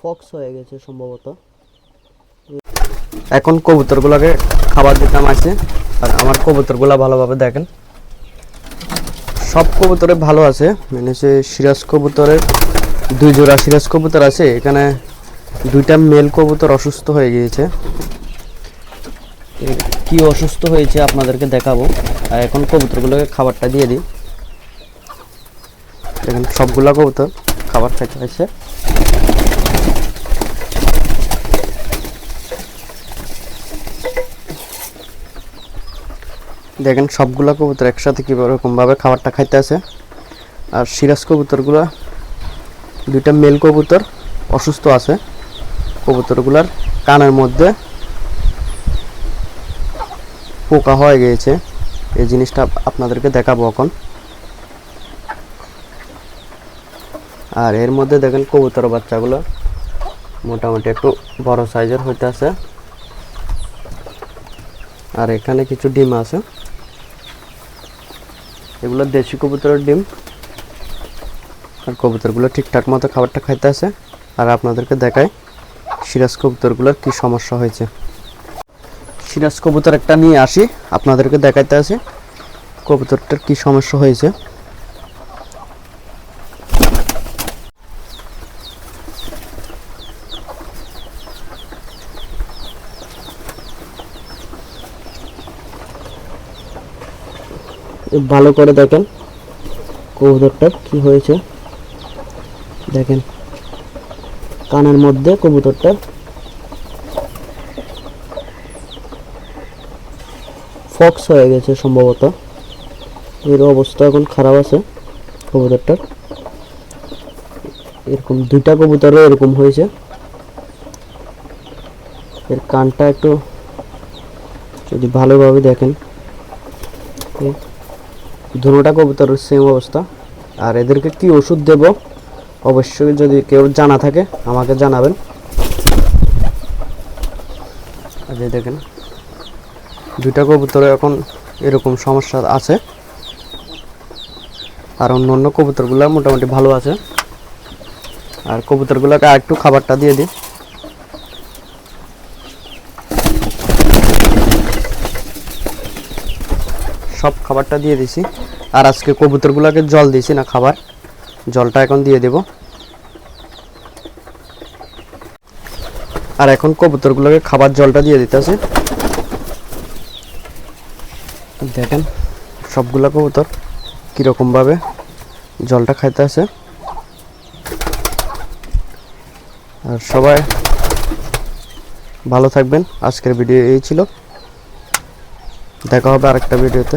Fox হয়ে গেছে সম্ভবত। এখন কবুতরগুলোকে খাবার দিতাম আছে, আর আমার কবুতরগুলো ভালোভাবে দেখেন। সব কবুতরে ভালো আছে মানে হচ্ছে সিরাজ কবুতরের দুই জোড়া সিরাজ কবুতর আছে, এখানে দুইটা মেল কবুতর অসুস্থ হয়ে গিয়েছে। কি অসুস্থ হয়েছে আপনাদেরকে দেখাবো, আর এখন কবুতরগুলোকে খাবারটা দিয়ে দিই। দেখেন সবগুলা কবুতর খাবার খাইতে হয়েছে। দেখেন সবগুলা কবুতর একসাথে কীরকমভাবে খাবারটা খাইতে আছে। আর সিরাজ কবুতরগুলো দুইটা মেল কবুতর অসুস্থ আছে। কবুতরগুলার কানের মধ্যে পোকা হয়ে গিয়েছে। এই জিনিসটা আপনাদেরকে দেখাবো এখন। আর এর মধ্যে দেখেন কবুতর বাচ্চাগুলো মোটামুটি একটু বড় সাইজের হইতে আছে আর এখানে কিছু ডিম আছে। এগুলো দেশি কবুতরের ডিম। আর কবুতরগুলো ঠিকঠাক মতো খাবারটা খাইতে আছে। আর আপনাদেরকে দেখায় সিরাজ কবুতরগুলোর কি সমস্যা হয়েছে। সিরাজ কবুতর একটা নিয়ে আসি, আপনাদেরকে দেখাইতে আছে কবুতরটার কি সমস্যা হয়েছে। ভালো করে দেখেন কবুতরটার কি হয়েছে। দেখেন, কানের মধ্যে কবুতরটার ফক্স হয়ে গেছে সম্ভবত। এর অবস্থা এখন খারাপ আছে কবুতরটার। এরকম দুইটা কবুতরও এরকম হয়েছে। এর কানটা একটু যদি ভালোভাবে দেখেন এই দুটোটা কবুতরের সেম অবস্থা। আর এদেরকে কি ওষুধ দেব? অবশ্যই যদি কেউ জানা থাকে, আমাকে জানাবেন। এই দেখেন, দুইটা কবুতরে এখন এরকম সমস্যা আছে। আর অন্য অন্য কবুতরগুলো মোটামুটি ভালো আছে। আর কবুতরগুলোকে আর একটু খাবারটা দিয়ে দিই। সব খাবারটা দিয়ে দিছি। আর আজকে কবুতরগুলোকে জল দিয়েছি না খাবার। জলটা এখন দিয়ে দেব। আর এখন কবুতরগুলোকে খাবার জলটা দিয়ে দিতেছে দেখেন, সবগুলা কবুতর কীরকমভাবে জলটা খাইতে আছে। আর সবাই ভালো থাকবেন। আজকের ভিডিও এই ছিল। দেখা হবে আরেকটা ভিডিওতে।